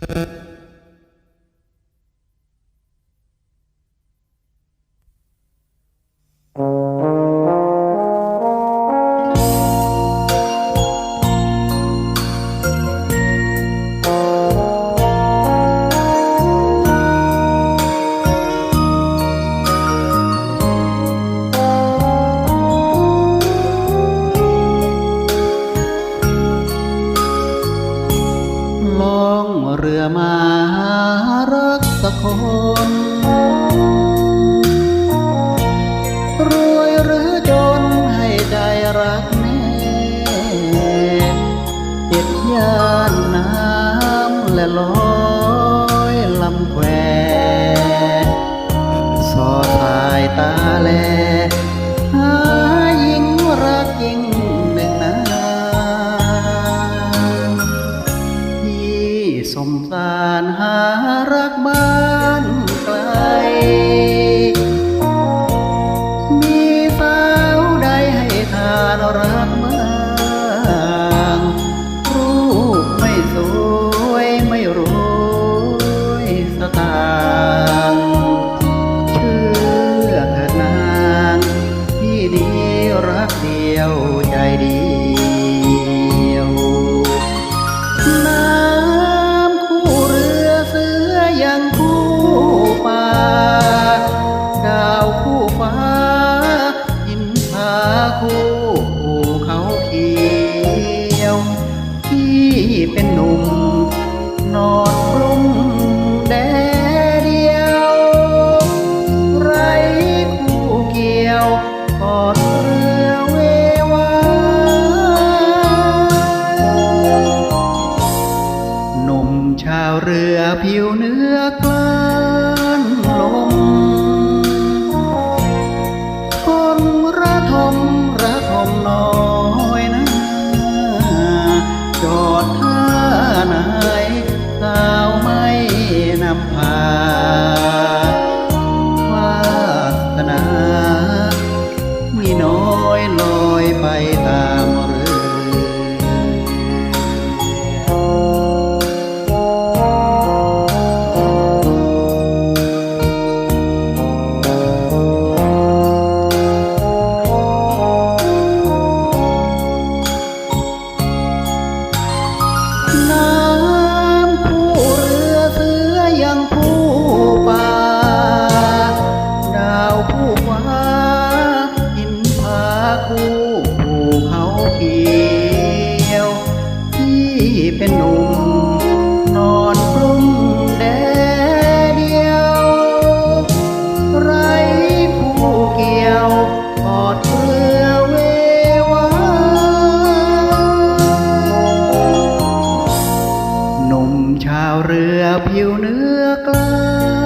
ล่ มาหารักสักคน รวยหรือจนให้ใจรักแน่เจ็ดย่านน้ำและลอยลำแควสอดสายตาแลารหารักบ้านไกล มีสาวใดให้ทานรักบ้างรูปไม่สวยไม่รวยสตางค์เชื่อเถิดนางที่ดีรักเดียว คู่เขาเขียว ที่เป็นหนุ่ม นอนกลุ่มแดเดียว ไรคู่เกี่ยวกอดเรือเววาหนุ่มชาวเรือผิวเนื้อกลานลม กลา